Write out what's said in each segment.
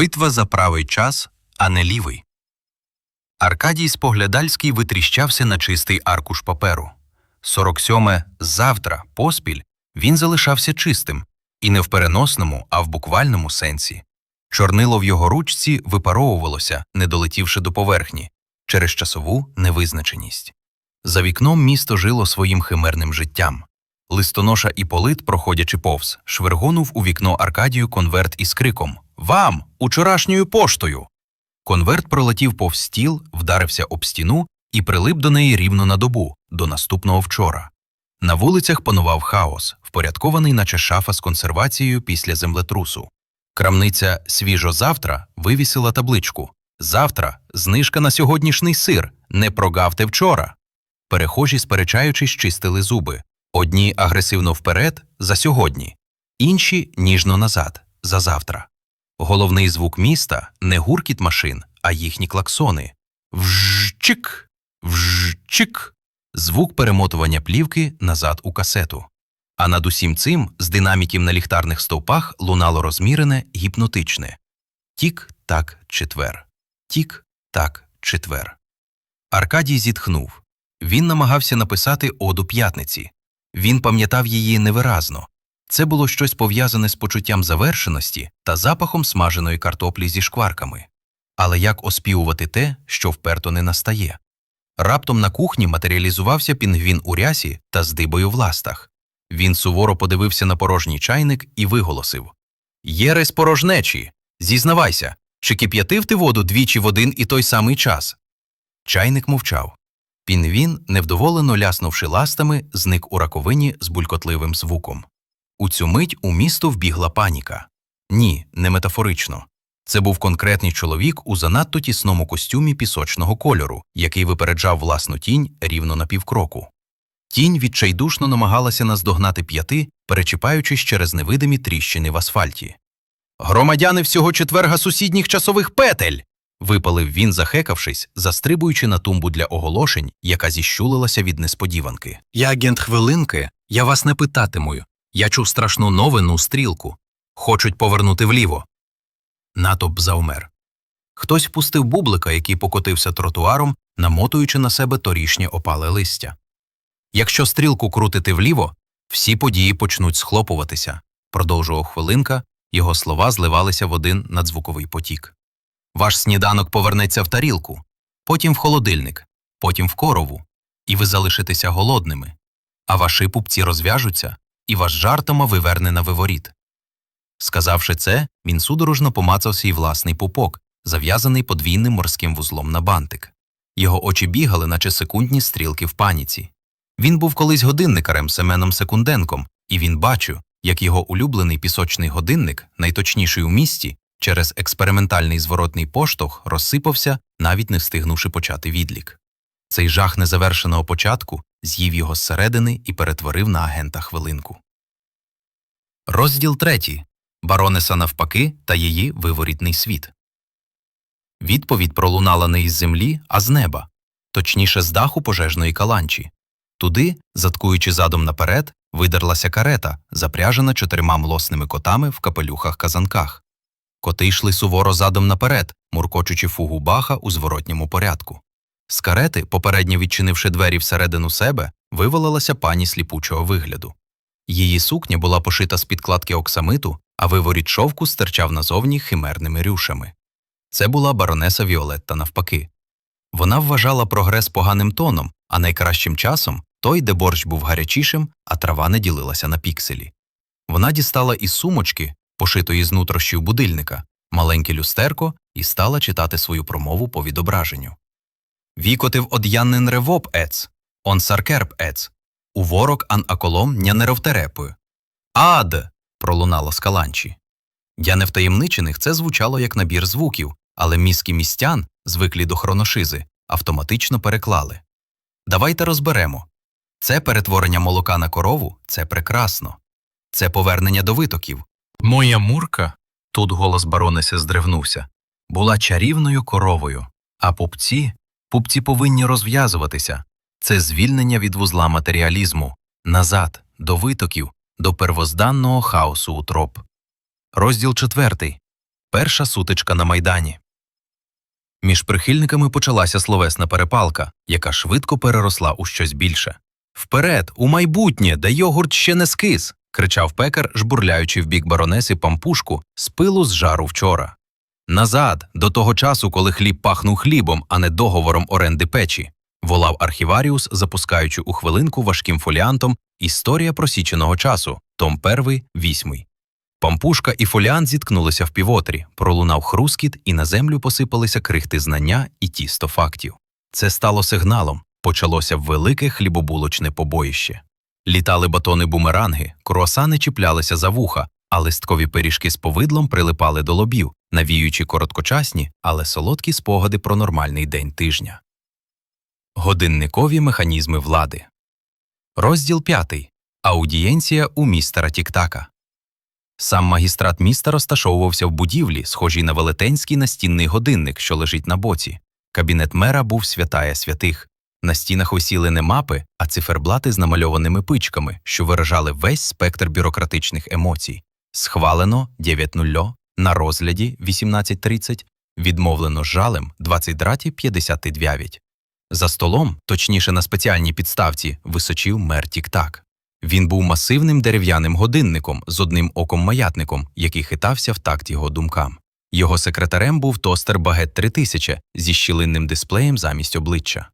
Битва за правий час, а не лівий. Аркадій Споглядальський витріщався на чистий аркуш паперу. 47 завтра поспіль він залишався чистим, і не в переносному, а в буквальному сенсі. Чорнило в його ручці випаровувалося, не долетівши до поверхні, через часову невизначеність. За вікном місто жило своїм химерним життям. Листоноша Іполит, проходячи повз, швергонув у вікно Аркадію конверт із криком Вам, учорашньою поштою. Конверт пролетів повз стіл, вдарився об стіну і прилип до неї рівно на добу, до наступного вчора. На вулицях панував хаос, впорядкований, наче шафа з консервацією після землетрусу. Крамниця свіжо завтра вивісила табличку Завтра знижка на сьогоднішній сир. Не прогавте вчора. Перехожі, сперечаючись, чистили зуби. Одні агресивно вперед за сьогодні, інші ніжно назад за завтра. Головний звук міста не гуркіт машин, а їхні клаксони. Вжчик, вжчик. Звук перемотування плівки назад у касету. А над усім цим з динаміків на ліхтарних стовпах лунало розмірене, гіпнотичне. Тік-так, четвер. Тік-так, четвер. Аркадій зітхнув. Він намагався написати оду п'ятниці. Він пам'ятав її невиразно. Це було щось пов'язане з почуттям завершеності та запахом смаженої картоплі зі шкварками. Але як оспівувати те, що вперто не настає? Раптом на кухні матеріалізувався пінгвін у рясі та з дибою в ластах. Він суворо подивився на порожній чайник і виголосив Єресь порожнечі, зізнавайся, чи кип'ятив ти воду двічі в один і той самий час? Чайник мовчав. Пінгвін, невдоволено ляснувши ластами, зник у раковині з булькотливим звуком. У цю мить у місто вбігла паніка. Ні, не метафорично. Це був конкретний чоловік у занадто тісному костюмі пісочного кольору, який випереджав власну тінь рівно на півкроку. Тінь відчайдушно намагалася наздогнати п'яти, перечіпаючись через невидимі тріщини в асфальті. Громадяни всього четверга сусідніх часових петель. випалив він, захекавшись, застрибуючи на тумбу для оголошень, яка зіщулилася від несподіванки. Я агент хвилинки, я вас не питатиму. Я чув страшну новину стрілку. Хочуть повернути вліво. Натовп завмер. Хтось впустив бублика, який покотився тротуаром, намотуючи на себе торішнє опале листя. Якщо стрілку крутити вліво, всі події почнуть схлопуватися, продовжував хвилинка, його слова зливалися в один надзвуковий потік. Ваш сніданок повернеться в тарілку, потім в холодильник, потім в корову, і ви залишитеся голодними, а ваші пупці розв'яжуться, і ваш жартома виверне на виворіт. Сказавши це, він судорожно помацав свій власний пупок, зав'язаний подвійним морським вузлом на бантик. Його очі бігали, наче секундні стрілки в паніці. Він був колись годинникарем Семеном Секунденком, і він бачив, як його улюблений пісочний годинник, найточніший у місті, через експериментальний зворотний поштовх розсипався, навіть не встигнувши почати відлік. Цей жах незавершеного початку з'їв його зсередини і перетворив на агента хвилинку. Розділ третій. Баронеса навпаки та її виворітний світ. Відповідь пролунала не із землі, а з неба, точніше з даху пожежної каланчі. Туди, заткуючи задом наперед, видерлася карета, запряжена чотирма млосними котами в капелюхах казанках. Коти йшли суворо задом наперед, муркочучи фугу баха у зворотньому порядку. З карети, попередньо відчинивши двері всередину себе, вивалилася пані сліпучого вигляду. Її сукня була пошита з підкладки оксамиту, а виворіт шовку стирчав назовні химерними рюшами. Це була баронеса Віолетта навпаки. Вона вважала прогрес поганим тоном, а найкращим часом той, де борщ був гарячішим, а трава не ділилася на пікселі. Вона дістала із сумочки, пошитої з нутрощів будильника, маленьке люстерко і стала читати свою промову по відображенню. Вікотив од'яннен ревоп ец, он саркерп ец, у ворок ан аколом ня неровтерепою. Ад. пролунало з каланчі. Для невтаємничених це звучало як набір звуків, але мізки містян, звиклі до хроношизи, автоматично переклали. Давайте розберемо. Це перетворення молока на корову це прекрасно. Це повернення до витоків. Моя мурка, тут голос баронеси здригнувся, була чарівною коровою, а пупці, пупці повинні розв'язуватися. Це звільнення від вузла матеріалізму, назад, до витоків, до первозданного хаосу утроб. Розділ четвертий. Перша сутичка на майдані. Між прихильниками почалася словесна перепалка, яка швидко переросла у щось більше. Вперед, у майбутнє, де йогурт ще не скис. кричав пекар, жбурляючи в бік баронеси пампушку з пилу з жару вчора. Назад, до того часу, коли хліб пахнув хлібом, а не договором оренди печі, волав архіваріус, запускаючи у хвилинку важким фоліантом Історія просіченого часу, том 1, 8. Пампушка і фоліант зіткнулися в півотрі, пролунав хрускіт, і на землю посипалися крихти знання і тісто фактів. Це стало сигналом. Почалося велике хлібобулочне побоїще. Літали батони бумеранги, круасани чіплялися за вуха, а листкові пиріжки з повидлом прилипали до лобів, навіюючи короткочасні, але солодкі спогади про нормальний день тижня. Годинникові механізми влади. Розділ 5. Аудієнція у містера Тіктака. Сам магістрат міста розташовувався в будівлі, схожій на велетенський настінний годинник, що лежить на боці. Кабінет мера був святая святих. На стінах висіли не мапи, а циферблати з намальованими пичками, що виражали весь спектр бюрократичних емоцій. Схвалено 9.00, на розгляді 18.30, відмовлено жалем 20.59. За столом, точніше на спеціальній підставці, височив мер Тік-Так. Він був масивним дерев'яним годинником з одним оком маятником, який хитався в такт його думкам. Його секретарем був тостер Багет 3000 зі щілинним дисплеєм замість обличчя.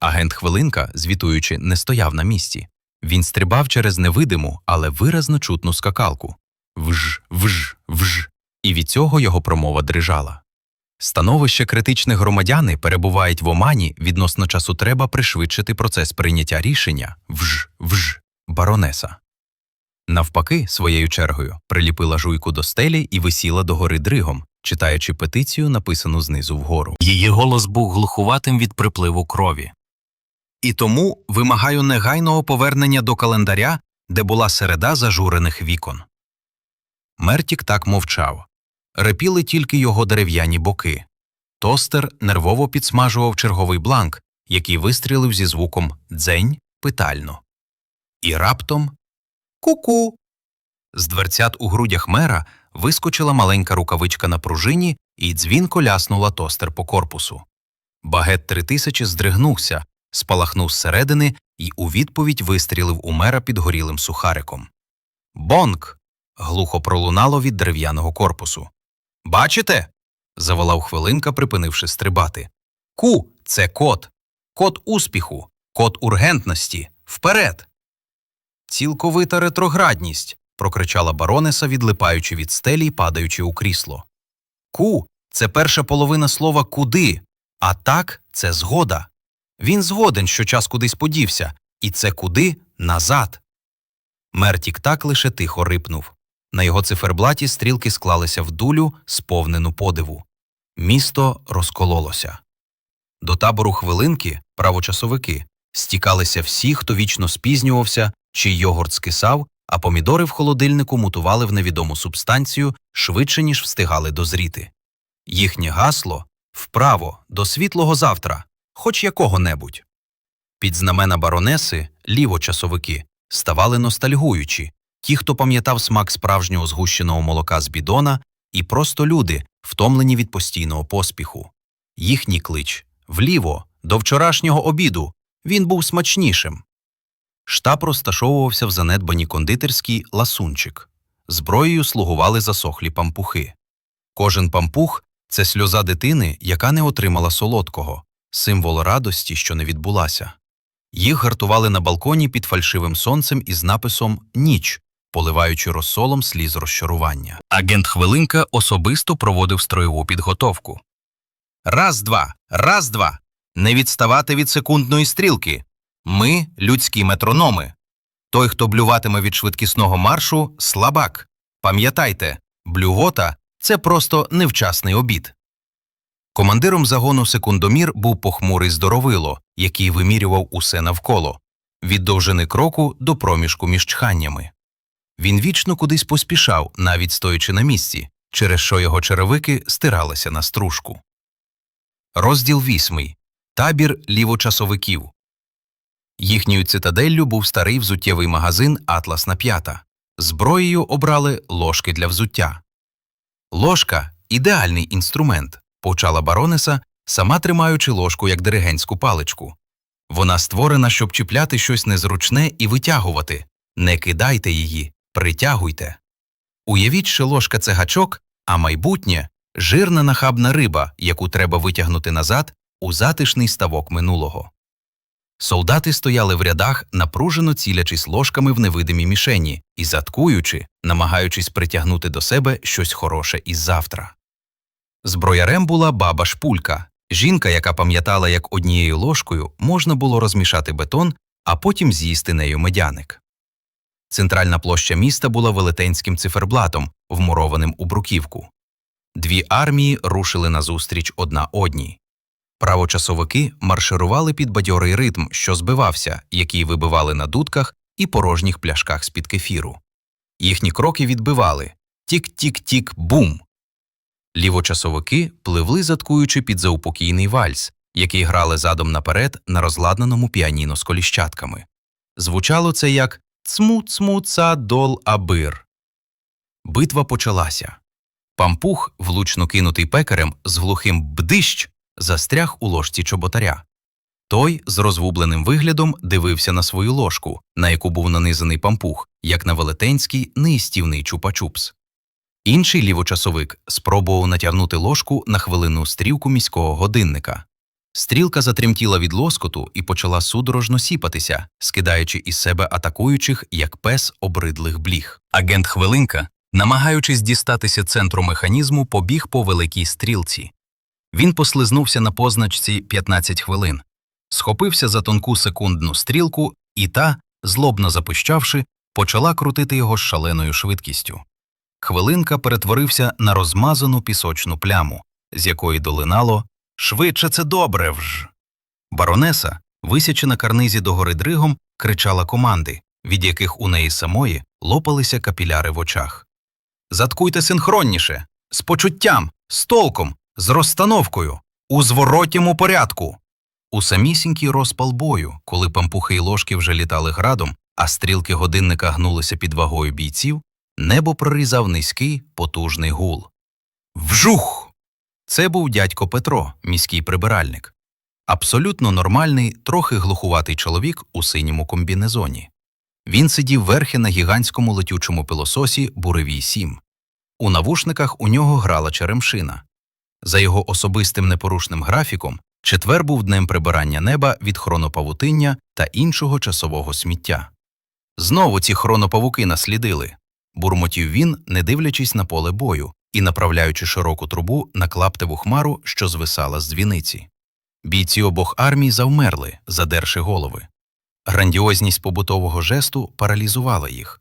Агент Хвилинка, звітуючи, не стояв на місці. Він стрибав через невидиму, але виразно чутну скакалку. Вж, вж. І від цього його промова дрижала. Становище критичних громадяни перебувають в омані відносно часу треба пришвидшити процес прийняття рішення вж, вж, баронеса. Навпаки, своєю чергою, приліпила жуйку до стелі і висіла догори дригом, читаючи петицію, написану знизу вгору. Її голос був глухуватим від припливу крові. І тому вимагаю негайного повернення до календаря, де була середа зажурених вікон. Мертік так мовчав. Репіли тільки його дерев'яні боки. Тостер нервово підсмажував черговий бланк, який вистрілив зі звуком дзень питально. І раптом ку-ку. З дверцят у грудях мера вискочила маленька рукавичка на пружині і дзвінко ляснула тостер по корпусу. Багет 3000 здригнувся, спалахнув зсередини і у відповідь вистрілив у мера підгорілим сухариком. Бонк. глухо пролунало від дерев'яного корпусу. Бачите? заволав хвилинка, припинивши стрибати. Ку це код. Код успіху, код ургентності. Вперед. Цілковита ретроградність. прокричала баронеса, відлипаючи від стелі й падаючи у крісло. Ку це перша половина слова куди, а так це згода. Він згоден, що час кудись подівся, і це куди назад. Мер тік-так лише тихо рипнув. На його циферблаті стрілки склалися в дулю, сповнену подиву. Місто розкололося. До табору хвилинки, правочасовики, стікалися всі, хто вічно спізнювався, чий йогурт скисав, а помідори в холодильнику мутували в невідому субстанцію швидше, ніж встигали дозріти. Їхнє гасло вправо, до світлого завтра, хоч якого-небудь. Під знамена баронеси лівочасовики ставали ностальгуючі, ті, хто пам'ятав смак справжнього згущеного молока з бідона, і просто люди, втомлені від постійного поспіху. Їхній клич вліво, до вчорашнього обіду, він був смачнішим. Штаб розташовувався в занедбаній кондитерській ласунчик. Зброєю слугували засохлі пампухи. Кожен пампух це сльоза дитини, яка не отримала солодкого, символ радості, що не відбулася. Їх гартували на балконі під фальшивим сонцем із написом Ніч, поливаючи розсолом сліз розчарування. Агент Хвилинка особисто проводив строєву підготовку. Раз, два, раз, два. Не відставати від секундної стрілки. Ми людські метрономи. Той, хто блюватиме від швидкісного маршу, слабак. Пам'ятайте, блювота це просто невчасний обід. Командиром загону секундомір був похмурий здоровило, який вимірював усе навколо від довжини кроку до проміжку між чханнями. Він вічно кудись поспішав, навіть стоячи на місці, через що його черевики стиралися на стружку. Розділ вісьмий. Табір лівочасовиків. Їхньою цитаделлю був старий взуттєвий магазин Атласна п'ята. Зброєю обрали ложки для взуття. Ложка ідеальний інструмент, почала баронеса, сама тримаючи ложку як диригентську паличку. Вона створена, щоб чіпляти щось незручне і витягувати. Не кидайте її, притягуйте. Уявіть, що ложка це гачок, а майбутнє жирна нахабна риба, яку треба витягнути назад у затишний ставок минулого. Солдати стояли в рядах, напружено цілячись ложками в невидимі мішені і заткуючи, намагаючись притягнути до себе щось хороше із завтра. Зброярем була баба Шпулька, жінка, яка пам'ятала, як однією ложкою можна було розмішати бетон, а потім з'їсти нею медяник. Центральна площа міста була велетенським циферблатом, вмурованим у бруківку. Дві армії рушили назустріч одна одній. Правочасовики марширували під бадьорий ритм, що збивався, який вибивали на дудках і порожніх пляшках з-під кефіру. Їхні кроки відбивали тік-тік-тік-бум. Лівочасовики пливли, заткуючи під заупокійний вальс, який грали задом наперед на розладнаному піаніно з коліщатками. Звучало це як цму-цму-ца дол абир. Битва почалася. Пампух, влучно кинутий пекарем з глухим бдищ, застряг у ложці чоботаря. Той з розвубленим виглядом дивився на свою ложку, на яку був нанизаний пампух, як на велетенський неїстівний чупа-чупс. Інший лівочасовик спробував натягнути ложку на хвилинну стрілку міського годинника. Стрілка затремтіла від лоскоту і почала судорожно сіпатися, скидаючи із себе атакуючих, як пес обридлих бліг. Агент Хвилинка, намагаючись дістатися центру механізму, побіг по великій стрілці. Він послизнувся на позначці 15 хвилин, схопився за тонку секундну стрілку, і та, злобно запищавши, почала крутити його з шаленою швидкістю. Хвилинка перетворився на розмазану пісочну пляму, з якої долинало Швидше це добре вж. Баронеса, висячи на карнизі догори дригом, кричала команди, від яких у неї самої лопалися капіляри в очах. Заткуйте синхронніше, з почуттям, з толком, з розстановкою, у зворотньому порядку. У самісінький розпал бою, коли пампухи й ложки вже літали градом, а стрілки годинника гнулися під вагою бійців, небо прорізав низький потужний гул. Вжух! Це був дядько Петро, міський прибиральник. Абсолютно нормальний, трохи глухуватий чоловік у синьому комбінезоні. Він сидів верхи на гігантському летючому пилососі Буревій 7. У навушниках у нього грала черемшина. За його особистим непорушним графіком, четвер був днем прибирання неба від хронопавутиння та іншого часового сміття. Знову ці хронопавуки наслідили, бурмотів він, не дивлячись на поле бою і направляючи широку трубу на клаптеву хмару, що звисала з дзвіниці. Бійці обох армій завмерли, задерши голови. Грандіозність побутового жесту паралізувала їх.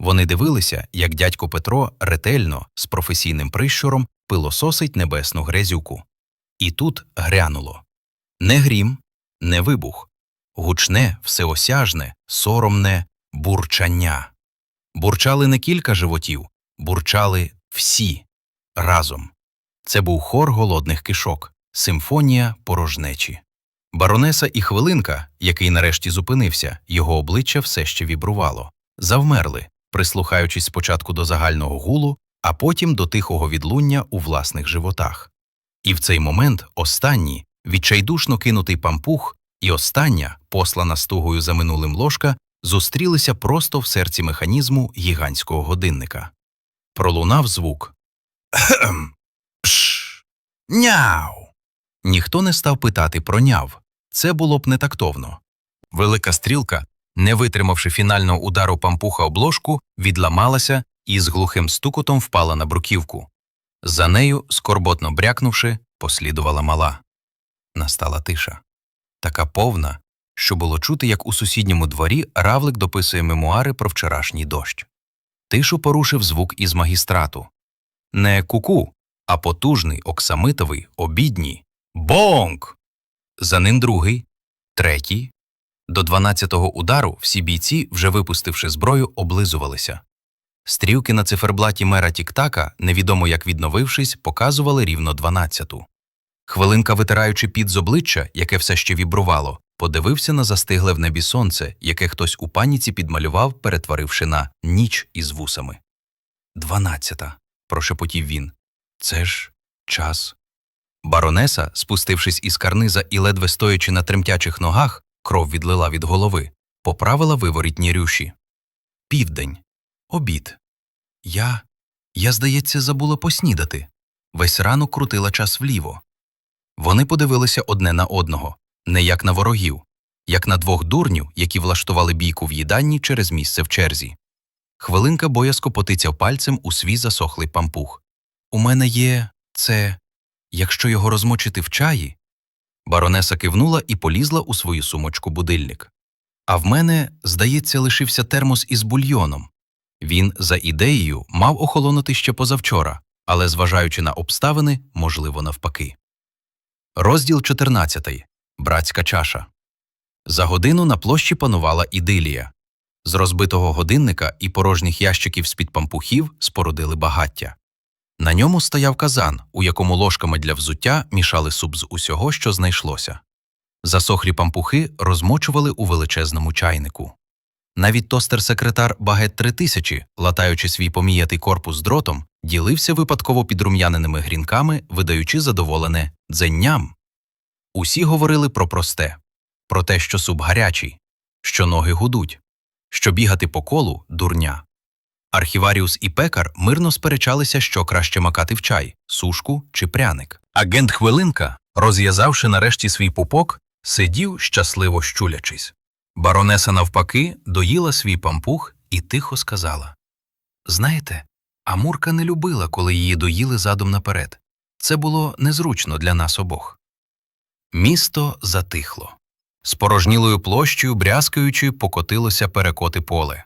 Вони дивилися, як дядько Петро ретельно, з професійним прищуром, пилососить небесну грязюку. І тут грянуло. Не грім, не вибух, гучне, всеосяжне, соромне бурчання. Бурчали не кілька животів, бурчали всі разом. Це був хор голодних кишок, симфонія порожнечі. Баронеса і хвилинка, який нарешті зупинився, його обличчя все ще вібрувало, завмерли, прислухаючись спочатку до загального гулу, а потім до тихого відлуння у власних животах. І в цей момент останній, відчайдушно кинутий пампух, і остання, послана стугою за минулим ложка, зустрілися просто в серці механізму гігантського годинника. Пролунав звук. Пш. Няу. Ніхто не став питати про няв. Це було б нетактовно. Велика стрілка, не витримавши фінального удару пампуха об ложку, відламалася і з глухим стукотом впала на бруківку. За нею, скорботно брякнувши, послідувала мала. Настала тиша. Така повна, що було чути, як у сусідньому дворі равлик дописує мемуари про вчорашній дощ. Тишу порушив звук із магістрату. Не куку, а потужний, оксамитовий, обідній. Бонк! За ним другий, третій. До дванадцятого удару всі бійці, вже випустивши зброю, облизувалися. Стрілки на циферблаті мера Тіктака, невідомо як відновившись, показували рівно дванадцяту. Хвилинка, витираючи під з обличчя, яке все ще вібрувало, подивився на застигле в небі сонце, яке хтось у паніці підмалював, перетворивши на ніч із вусами. Дванадцята. прошепотів він. Це ж час. Баронеса, спустившись із карниза і ледве стоячи на тремтячих ногах, кров відлила від голови, поправила виворітні рюші. Південь. Обід. Я. Я, здається, забула поснідати. Весь ранок крутила час вліво. Вони подивилися одне на одного, не як на ворогів, як на двох дурнів, які влаштували бійку в їдальні через місце в черзі. Хвилинка боязко потицяв пальцем у свій засохлий пампух. У мене є це, якщо його розмочити в чаї. Баронеса кивнула і полізла у свою сумочку будильник. А в мене, здається, лишився термос із бульйоном. Він, за ідеєю, мав охолонути ще позавчора, але, зважаючи на обставини, можливо, навпаки. Розділ 14. Братська чаша. За годину на площі панувала ідилія. З розбитого годинника і порожніх ящиків з-під пампухів спорудили багаття. На ньому стояв казан, у якому ложками для взуття мішали суп з усього, що знайшлося. Засохлі пампухи розмочували у величезному чайнику. Навіть тостер-секретар Багет 3000, латаючи свій поміятий корпус дротом, ділився випадково підрум'яненими грінками, видаючи задоволене дзенням. Усі говорили про просте, про те, що суп гарячий, що ноги гудуть, що бігати по колу дурня. Архіваріус і пекар мирно сперечалися, що краще макати в чай сушку чи пряник. Агент Хвилинка, розв'язавши нарешті свій пупок, сидів, щасливо щулячись. Баронеса, навпаки, доїла свій пампух і тихо сказала Знаєте, Амурка не любила, коли її доїли задом наперед. Це було незручно для нас обох. Місто затихло. Спорожнілою площею, брязкаючи, покотилося перекоти поле.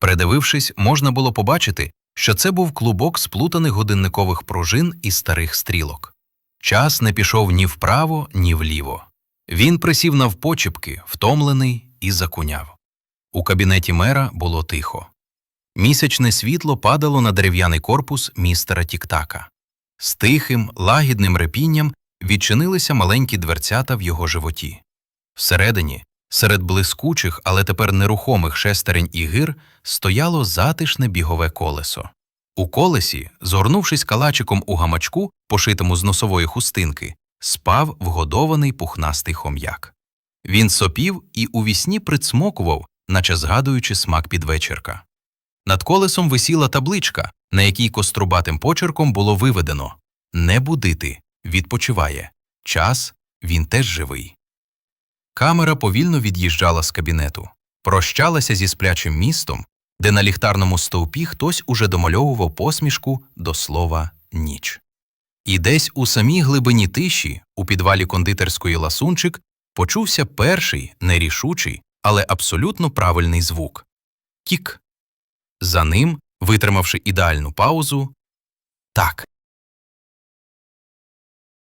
Придивившись, можна було побачити, що це був клубок сплутаних годинникових пружин і старих стрілок. Час не пішов ні вправо, ні вліво. Він присів навпочіпки, втомлений, і закуняв. У кабінеті мера було тихо. Місячне світло падало на дерев'яний корпус містера Тіктака. З тихим, лагідним репінням відчинилися маленькі дверцята в його животі. Всередині, серед блискучих, але тепер нерухомих шестерень і гир, стояло затишне бігове колесо. У колесі, згорнувшись калачиком у гамачку, пошитому з носової хустинки, спав вгодований пухнастий хом'як. Він сопів і увісні прицмокував, наче згадуючи смак підвечірка. Над колесом висіла табличка, на якій кострубатим почерком було виведено Не будити, відпочиває. Час він теж живий. Камера повільно від'їжджала з кабінету, прощалася зі сплячим містом, де на ліхтарному стовпі хтось уже домальовував посмішку до слова ніч. І десь у самій глибині тиші, у підвалі кондитерської ласунчик, почувся перший, нерішучий, але абсолютно правильний звук кік. За ним, витримавши ідеальну паузу, так.